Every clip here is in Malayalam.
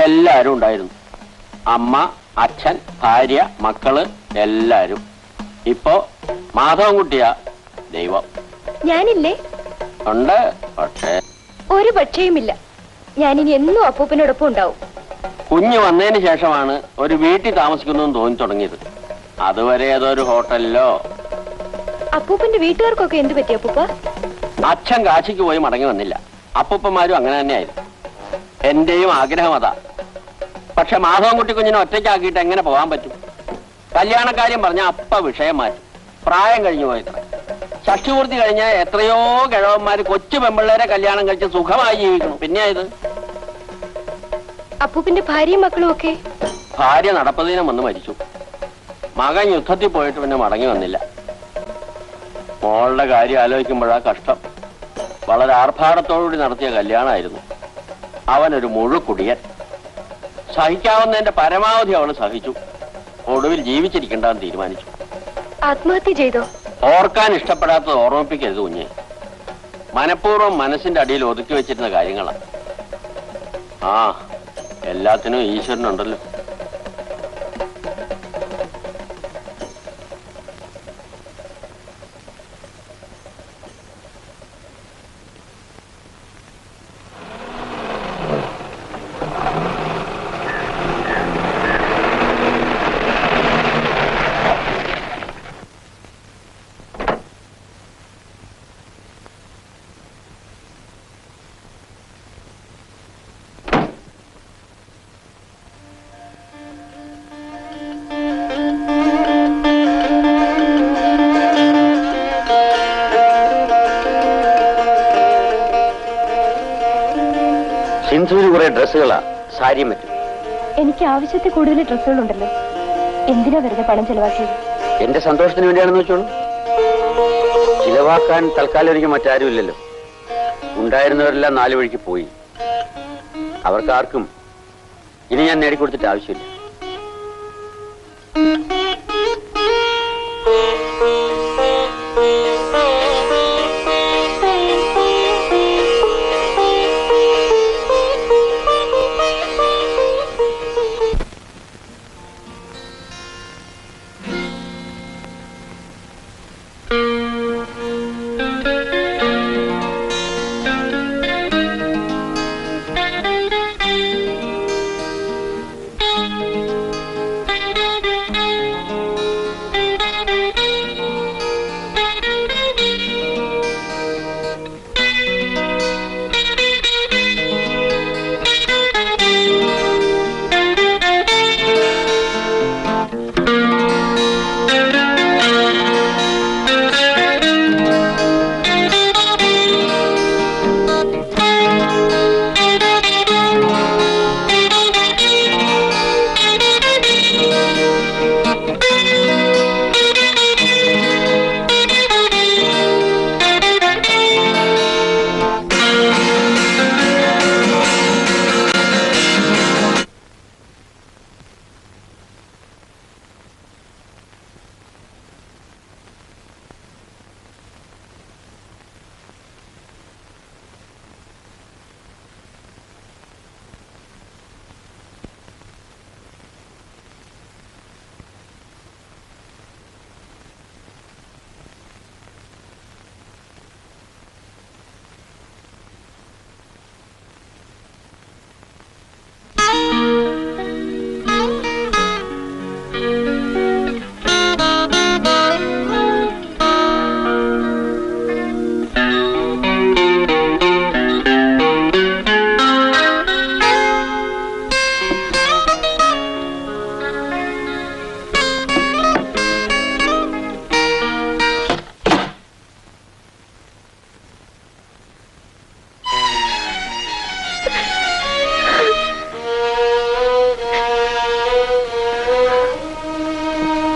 എല്ലാരും ഉണ്ടായിരുന്നു. അമ്മ അച്ഛൻ ഭാര്യ മക്കൾ എല്ലാരും ഇപ്പോ മാധവൻകുട്ടിയാ ദൈവം. ഞാനില്ലേ? ഉണ്ട് പക്ഷേ ഒരു പക്ഷേയുമില്ല. ഞാനിനി എന്നും അപ്പൂപ്പനോടൊപ്പം ഉണ്ടാവും. കുഞ്ഞ് വന്നതിന് ശേഷമാണ് ഒരു വീട്ടിൽ താമസിക്കുന്നു തോന്നി തുടങ്ങിയത്. അതുവരെ ഏതൊരു ഹോട്ടലിലോ? അപ്പൂപ്പന്റെ വീട്ടുകാർക്കൊക്കെ എന്ത് പറ്റി അപ്പൂപ്പ? അച്ഛൻ കാശിക്ക് പോയി മടങ്ങി വന്നില്ല. അപ്പൂപ്പന്മാരും അങ്ങനെ തന്നെയായിരുന്നു. എന്റെയും ആഗ്രഹം അതാ. പക്ഷെ മാധവൻകുട്ടി കുഞ്ഞിനെ ഒറ്റയ്ക്കാക്കിയിട്ട് എങ്ങനെ പോകാൻ പറ്റും? കല്യാണക്കാര്യം പറഞ്ഞ അപ്പ വിഷയം മാറ്റി. പ്രായം കഴിഞ്ഞു പോയത്ര ഷഷ്ടിപൂർത്തി കഴിഞ്ഞ എത്രയോ കിഴവന്മാര് കൊച്ചു പെമ്പിള്ളേരെ കല്യാണം കഴിച്ച് സുഖമായി ജീവിക്കണം പിന്നെ ഇത്? അപ്പൂപ്പിന്റെ ഭാര്യയും മക്കളും ഒക്കെ? ഭാര്യ നടപ്പതിനും വന്ന് മരിച്ചു. മകൻ യുദ്ധത്തിൽ പോയിട്ട് പിന്നെ മടങ്ങി വന്നില്ല. മോളുടെ കാര്യം ആലോചിക്കുമ്പോഴാ കഷ്ടം. വളരെ ആർഭാടത്തോടുകൂടി നടത്തിയ കല്യാണമായിരുന്നു. അവനൊരു മുഴുക്കുടിയൻ സഹിക്കാവുന്നതിന്റെ പരമാവധി അവൾ സഹിച്ചു. ഒടുവിൽ ജീവിച്ചിരിക്കണ്ടെന്ന് തീരുമാനിച്ചു. ആത്മഹത്യ ചെയ്തോ? ഓർക്കാൻ ഇഷ്ടപ്പെടാത്തത് ഓർമ്മിപ്പിക്കരുത് കുഞ്ഞെ. മനഃപൂർവം മനസ്സിന്റെ അടിയിൽ ഒതുക്കി വെച്ചിരുന്ന കാര്യങ്ങളാണ് ആ എല്ലാത്തിനും ഈശ്വരനുണ്ടല്ലോ. സിന്ധുവിന് കുറെ ഡ്രസ്സുകളാ. സാരിയും പറ്റും എനിക്ക് ആവശ്യത്തിൽ കൂടുതൽ ഡ്രസ്സുകളുണ്ടല്ലോ. എന്തിനാ വെറുതെ പണം ചെലവാക്കിയത്? എന്റെ സന്തോഷത്തിന് വേണ്ടിയാണെന്ന് വെച്ചോളൂ. ചിലവാക്കാൻ തൽക്കാലം എനിക്ക് മറ്റാരും ഇല്ലല്ലോ. ഉണ്ടായിരുന്നവരെല്ലാം നാലു വഴിക്ക് പോയി. അവർക്കാർക്കും ഇനി ഞാൻ നേടിക്കൊടുത്തിട്ട് ആവശ്യമില്ല.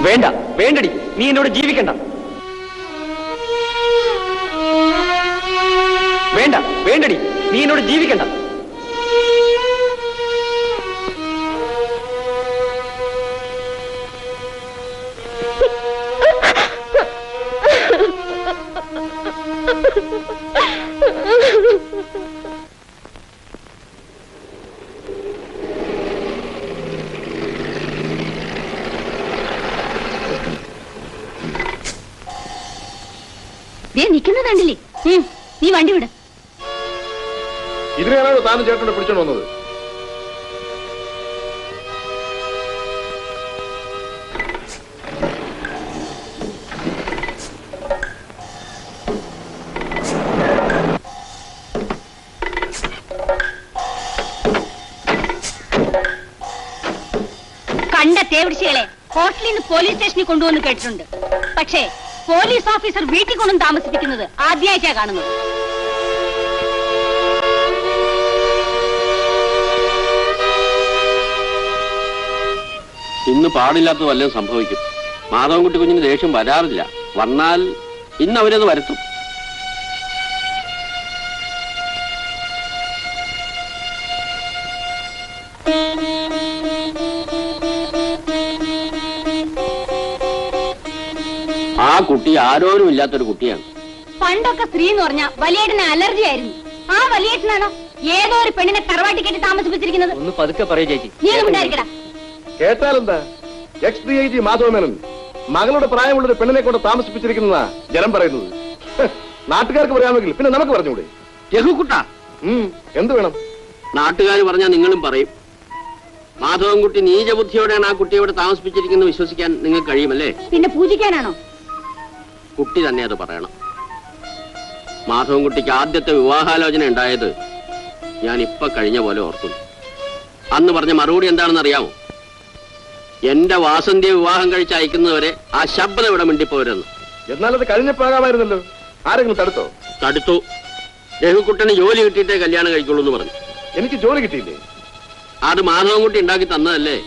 വേണ്ട വേണ്ടടി. നീ എന്നോട് ജീവിക്കണ്ട. വേണ്ട വേണ്ടടി. നീ എന്നോട് ജീവിക്കണ്ട. ദേ കണ്ടില്ലേ? ഉം, നീ വണ്ടി വിട്. ഇതിനെയാണോ താനും ചേട്ടനെ പിടിച്ചോണ്ട് വന്നത്? കണ്ട തേവിടിച്ചുകളെ ഹോട്ടലിൽ നിന്ന് പോലീസ് സ്റ്റേഷനിൽ കൊണ്ടുവന്ന് കേട്ടിട്ടുണ്ട്. പക്ഷേ പോലീസ് ഓഫീസർ വീട്ടിൽ കൊണ്ടും താമസിപ്പിക്കുന്നത് ആദ്യമായിട്ടാ കാണുന്നത്. ഇന്ന് പാടില്ലാത്ത വല്ലതും സംഭവിക്കും. മാധവൻകുട്ടി കുഞ്ഞിന് ദേഷ്യം വരാറില്ല. വന്നാൽ ഇന്ന് അവരത് വരുത്തും. കുട്ടി ആരോരും ഇല്ലാത്തൊരു കുട്ടിയാണ്. പണ്ടൊക്കെ സ്ത്രീ എന്ന് പറഞ്ഞ വലിയേട്ടന് അലർജി ആയിരുന്നു. ആ വലിയേട്ടനാണോ ഏതോ ഒരു പെണ്ണിനെ തറവാട്ടി കെട്ടി താമസിപ്പിച്ചിരിക്കുന്നത്? ഒന്ന് പതുക്കെ പറയൂ ചേച്ചി. നീ ഒന്നും ഉണ്ടായിരിക്കടാ കേട്ടാലെന്താ? Ex D I G Madhava മകളുടെ പ്രായമുള്ള ഒരു പെണ്ണിനെ കൊണ്ട് താമസിപ്പിച്ചിരിക്കുന്ന ജനം പറയുന്നത്. നാട്ടുകാർക്ക് പറയാമെങ്കിൽ പിന്നെ നമുക്ക് പറഞ്ഞുകൂടെ? രഘുക്കുട്ട ഉം, എന്ത് വേണം? നാട്ടുകാർ പറഞ്ഞാൽ നിങ്ങളും പറയും. മാധവൻകുട്ടി നീചബുദ്ധിയോടെയാണ് ആ കുട്ടിയെ ഇവിടെ താമസിപ്പിച്ചിരിക്കുന്നത് വിശ്വസിക്കാൻ നിങ്ങൾക്ക് കഴിയുമല്ലേ? പിന്നെ പൂജിക്കാനാണോ? കുട്ടി തന്നെ അത് പറയണം. മാധവൻകുട്ടിക്ക് ആദ്യത്തെ വിവാഹാലോചന ഉണ്ടായത് ഞാൻ ഇപ്പൊ കഴിഞ്ഞ പോലെ ഓർക്കുന്നു. അന്ന് പറഞ്ഞ മറുപടി എന്താണെന്ന് അറിയാമോ എന്റെ വാസന്തിയെ വിവാഹം കഴിച്ച് അയക്കുന്നവരെ ആ ശബ്ദം ഇവിടെ മിണ്ടിപ്പോരെന്ന് എന്നാലത് കഴിഞ്ഞപ്പോകാമായിരുന്നല്ലോ. ആരെങ്കിലും തടുത്തോ? തടുത്തു. രഘുക്കുട്ടന് ജോലി കിട്ടിയിട്ടേ കല്യാണം കഴിക്കുള്ളൂ എന്ന് പറഞ്ഞു. എനിക്ക് ജോലി കിട്ടിയില്ലേ? അത് മാധവൻകുട്ടി ഉണ്ടാക്കി തന്നതല്ലേ?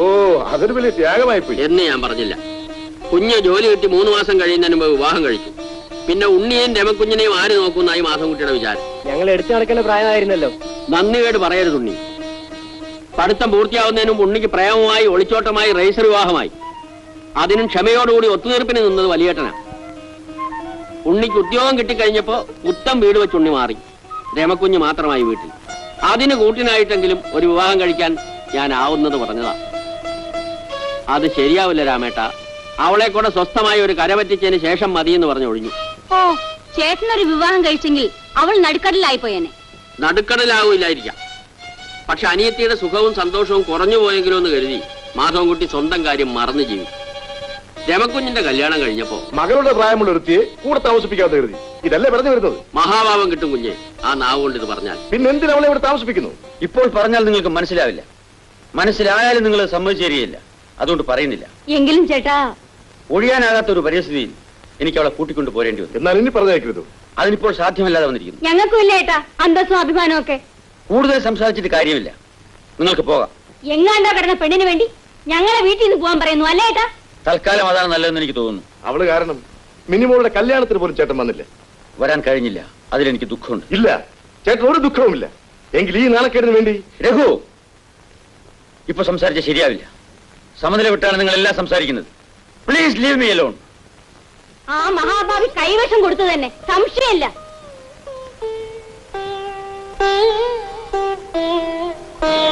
ഓ അതൊരു വലിയ ത്യാഗമായി പോയി എന്ന് ഞാൻ പറഞ്ഞില്ല. കുഞ്ഞ് ജോലി കിട്ടി മൂന്ന് മാസം കഴിയുന്നതിന് മുമ്പ് വിവാഹം കഴിച്ചു. പിന്നെ ഉണ്ണിയും രമക്കുഞ്ഞിനെയും ആര് നോക്കുന്നായി മാധവൻകുട്ടിയുടെ വിചാരം? ഞങ്ങൾ എടുത്തു നടക്കേണ്ട പ്രായമായിരുന്നല്ലോ. നന്ദി കേട് പറയരുത് ഉണ്ണി. പഠിത്തം പൂർത്തിയാവുന്നതിന് മുമ്പ് ഉണ്ണിക്ക് പ്രേമമായി ഒളിച്ചോട്ടമായി റേസർ വിവാഹമായി. അതിനും ക്ഷമയോടുകൂടി ഒത്തുതീർപ്പിന് നിന്നത് വലിയേട്ടനാ ഉണ്ണിക്ക് ഉദ്യോഗം കിട്ടിക്കഴിഞ്ഞപ്പോ ഉത്തം വീട് വെച്ച് ഉണ്ണി മാറി. രമക്കുഞ്ഞ് മാത്രമായി വീട്ടിൽ. അതിന് കൂട്ടിനായിട്ടെങ്കിലും ഒരു വിവാഹം കഴിക്കാൻ ഞാൻ ആവുന്നത് പറഞ്ഞതാ. അത് ശരിയാവില്ല രാമേട്ട. അവളെ കൂടെ സ്വസ്ഥമായി ഒരു കരപറ്റിച്ചതിന് ശേഷം മതിയെന്ന് പറഞ്ഞു ഒഴിഞ്ഞു. ഓ ചേട്ടനൊരു വിവാഹം കഴിച്ചെങ്കിൽ അവൾ നടുക്കടലായി പോയേനെ നടുക്കടലാവൂലായിരിക്കാം പക്ഷെ അനിയത്തിയുടെ സുഖവും സന്തോഷവും കുറഞ്ഞു പോയെങ്കിലോ എന്ന് കരുതി മാധവൻകുട്ടി സ്വന്തം കാര്യം മറന്നു ജീവിക്കും രമക്കുഞ്ഞിന്റെ കല്യാണം കഴിഞ്ഞപ്പോ മകളുടെ പ്രായമുള്ള ഒരുത്തിയെ കൂടെ താമസിപ്പിക്കാതെ കരുതി. ഇതല്ലേ പറഞ്ഞു വരുന്നത്? മഹാഭാവം കിട്ടും കുഞ്ഞെ ആ നാവ് കൊണ്ട് ഇത് പറഞ്ഞാൽ. പിന്നെ എന്തിനാ അവളെ ഇവിടെ താമസിപ്പിക്കുന്നു? ഇപ്പോൾ പറഞ്ഞാൽ നിങ്ങൾക്ക് മനസ്സിലാവില്ല. മനസ്സിലായാലും നിങ്ങൾ സമ്മതിച്ചു തരികയില്ല അതുകൊണ്ട് പറയുന്നില്ല. എങ്കിലും ചേട്ടാ. ഒഴിയാനാകാത്ത ഒരു പരിസ്ഥിതിയിൽ എനിക്ക് അവളെ കൂട്ടിക്കൊണ്ട് പോരേണ്ടി വന്നു എന്നാൽ ഇനി പറഞ്ഞേക്കരുത്? അതിനിപ്പോൾ സാധ്യമല്ലാതെ വന്നിരിക്കുന്നു. ഞങ്ങൾക്കും ഇല്ല ഏട്ടാ അന്തസ്സും അഭിമാനവും ഒക്കെ. കൂടുതൽ സംസാരിച്ചിട്ട് കാര്യമില്ല. നിങ്ങൾക്ക് പോകാം. എങ്ങാണ്ടാ കിടന്ന പെണ്ണിന് വേണ്ടി ഞങ്ങളെ വീട്ടിൽ നിന്ന് പോകാൻ പറയുന്നു അല്ലേ ഏട്ടാ തൽക്കാലം അതാണ് നല്ലതെന്ന് എനിക്ക് തോന്നുന്നു. അവൾ കാരണം മിനിമോളുടെ കല്യാണത്തിന് പോലും ചേട്ടൻ വന്നില്ല. വരാൻ കഴിഞ്ഞില്ല. അതിലെനിക്ക് ദുഃഖമുണ്ട്. ഇല്ല. ചേട്ടൻ ഒരു ദുഃഖവുമില്ല. എങ്കിൽ ഈ നാണക്കേടിന് വേണ്ടി? രഘു ഇപ്പൊ സംസാരിച്ച ശരിയാവില്ല. സമനില വിട്ടാണ് നിങ്ങൾ എല്ലാം സംസാരിക്കുന്നത്. പ്ലീസ് ലീവ് മീ അലോൺ ആ മഹാഭാവി കൈവശം കൊടുത്തു തന്നെ. സംശയമില്ല. Oh